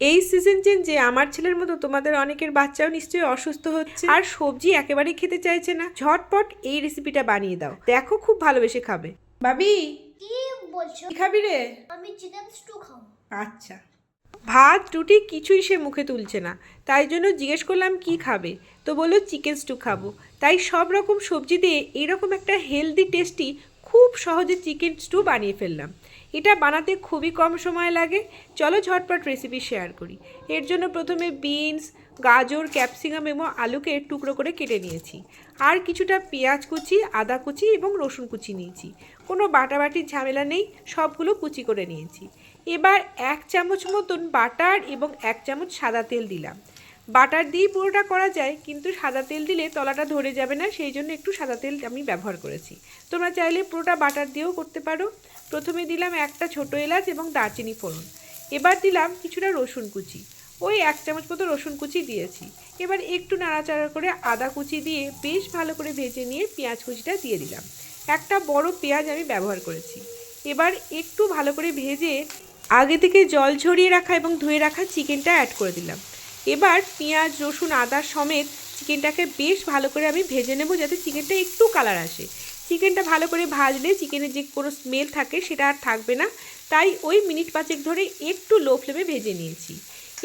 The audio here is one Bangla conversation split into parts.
এই সিজন চেঞ্জে আমার ছেলের মতো তোমাদের অনেকের বাচ্চাও নিশ্চয়ই অসুস্থ হচ্ছে। আর সবজি একেবারেই খেতে চাইছে না। ঝটপট এই রেসিপিটা বানিয়ে দাও। দেখো খুব ভালোবেসে খাবে। বাবি কি বলছো? খাবি রে? আমি চিকেন স্টু খাব। আচ্ছা। ভাত রুটি কিছুই সে মুখে তুলছে না। তাই জন্য জিজ্ঞেস করলাম কি খাবে? তো বলল চিকেন স্টু খাব। তাই সব রকম সবজি দিয়ে এরকম একটা হেলদি টেস্টি খুব সহজে চিকেন স্টু বানিয়ে ফেললাম। এটা বানাতে খুবই কম সময় লাগে। চলো ঝটপট রেসিপি শেয়ার করি। এর জন্য প্রথমে বিনস গাজর ক্যাপসিকাম এবং আলুকে টুকরো করে কেটে নিয়েছি। আর কিছুটা পেঁয়াজ কুচি, আদা কুচি এবং রসুন কুচি নিয়েছি। কোনো বাটাবাটির ঝামেলা নেই, সবগুলো কুচি করে নিয়েছি। এবার এক চামচ মতন বাটার এবং এক চামচ সাদা তেল দিলাম। বাটার দিয়েই পুরোটা করা যায়, কিন্তু সাদা তেল দিলে তলাটা ধরে যাবে না, সেই জন্য একটু সাদা তেল আমি ব্যবহার করেছি। তোমরা চাইলে পুরোটা বাটার দিয়েও করতে পারো। প্রথমে দিলাম একটা ছোটো এলাচ এবং দারচিনি ফোড়ন। এবার দিলাম কিছুটা রসুন কুচি। ওই এক চামচ মতো রসুন কুচি দিয়েছি। এবার একটু নাড়াচাড়া করে আদা কুচি দিয়ে বেশ ভালো করে ভেজে নিয়ে পেঁয়াজ কুচিটা দিয়ে দিলাম। একটা বড় পেঁয়াজ আমি ব্যবহার করেছি। এবার একটু ভালো করে ভেজে আগে থেকে জল ঝরিয়ে রাখা এবং ধুয়ে রাখা চিকেনটা অ্যাড করে দিলাম। এবার পেঁয়াজ, রসুন, আদা সমেত চিকেনটাকে বেশ ভালো করে আমি ভেজে নেব যাতে চিকেনটা একটু কালার আসে। চিকেনটা ভালো করে ভাজলে চিকেনের যে কোনো স্মেল থাকে সেটা আর থাকবে না। তাই ওই মিনিট পাঁচেক ধরে একটু লো ফ্লেমে ভেজে নিয়েছি।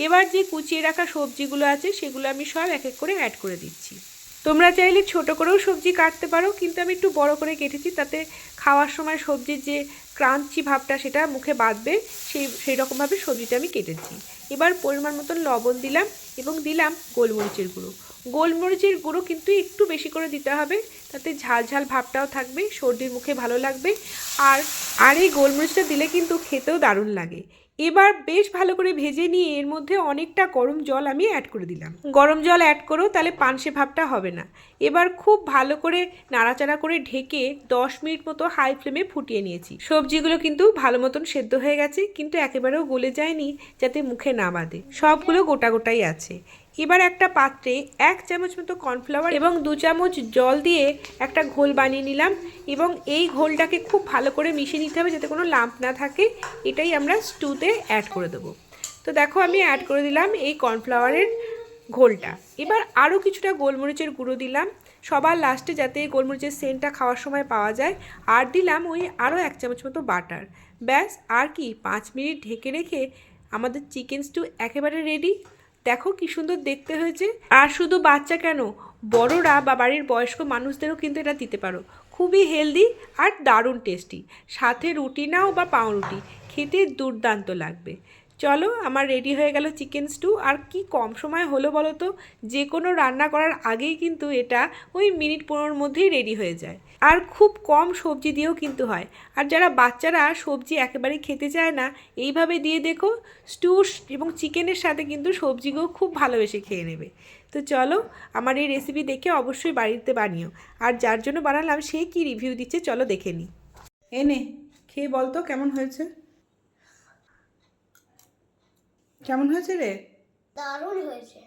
এবার যে কুচিয়ে রাখা সবজিগুলো আছে সেগুলো আমি সব এক এক করে অ্যাড করে দিচ্ছি। তোমরা চাইলে ছোট করেও সবজি কাটতে পারো, কিন্তু আমি একটু বড় করে কেটেছি, তাতে খাওয়ার সময় সবজির যে ক্রাঞ্চি ভাবটা সেটা মুখে বাঁধবে, সেই সেই রকমভাবে সবজিটা আমি কেটেছি। এবার পরিমাণ মতন লবণ দিলাম এবং দিলাম গোলমরিচের গুঁড়ো। গোলমরিচের গুঁড়ো কিন্তু একটু বেশি করে দিতে হবে, তাতে ঝাল ঝাল ভাবটাও থাকবে, সর্দির মুখে ভালো লাগবে, আর আর এই গোলমরিচটা দিলে কিন্তু খেতেও দারুণ লাগে। এবার বেশ ভালো করে ভেজে নিয়ে এর মধ্যে অনেকটা গরম জল আমি অ্যাড করে দিলাম। গরম জল অ্যাড করো, তাহলে পানসে ভাবটা হবে না। এবার খুব ভালো করে নাড়াচাড়া করে ঢেকে দশ মিনিট মতো হাই ফ্লেমে ফুটিয়ে নিয়েছি। সবজিগুলো কিন্তু ভালো মতন সেদ্ধ হয়ে গেছে, কিন্তু একেবারেও গলে যায়নি, যাতে মুখে না বাঁধে। সবগুলো গোটা গোটাই আছে। এবার একটা পাত্রে এক চামচ মতো কর্নফ্লাওয়ার এবং দু চামচ জল দিয়ে একটা ঘোল বানিয়ে নিলাম এবং এই ঘোলটাকে খুব ভালো করে মিশিয়ে নিতে হবে যাতে কোনো লাম্প না থাকে। এটাই আমরা স্টুতে অ্যাড করে দেবো। তো দেখো আমি অ্যাড করে দিলাম এই কর্নফ্লাওয়ারের ঘোলটা। এবার আরও কিছুটা গোলমরিচের গুঁড়ো দিলাম। সবার লাস্টে যাতে গোলমরিচের সেন্টটা খাওয়ার সময় পাওয়া যায়, আর দিলাম ওই আরও এক চামচ মতো বাটার। ব্যাস, আর কি, পাঁচ মিনিট ঢেকে রেখে আমাদের চিকেন স্টু একেবারে রেডি দেখো কি সুন্দর দেখতে হয়েছে। আর শুধু বাচ্চা কেন? বড়রা বা বাড়ির বয়স্ক মানুষদেরও কিন্তু এটা দিতে পারো। খুবই হেলদি আর দারুণ টেস্টি সাথে রুটি নাও বা পাউরুটি, খেতে দুর্দান্ত লাগবে। চলো আমার রেডি হয়ে গেল চিকেন স্টু আর কি কম সময় হলো বলো তো? যে কোনো রান্না করার আগেই কিন্তু এটা ওই মিনিট পনেরোর মধ্যেই রেডি হয়ে যায়। আর খুব কম সবজি দিয়েও কিন্তু হয়। আর যারা বাচ্চারা সবজি একেবারেই খেতে চায় না, এইভাবে দিয়ে দেখো স্টু এবং চিকেনের সাথে কিন্তু সবজিগুলো খুব ভালোবেসে খেয়ে নেবে। তো চলো আমার এই রেসিপি দেখে অবশ্যই বাড়িতে বানিও। আর যার জন্য বানালাম সে কি রিভিউ দিচ্ছে চলো দেখে নিই এনে, খেয়ে বলতো কেমন হয়েছে? কেমন হয়েছে রে? দারুণ হয়েছে।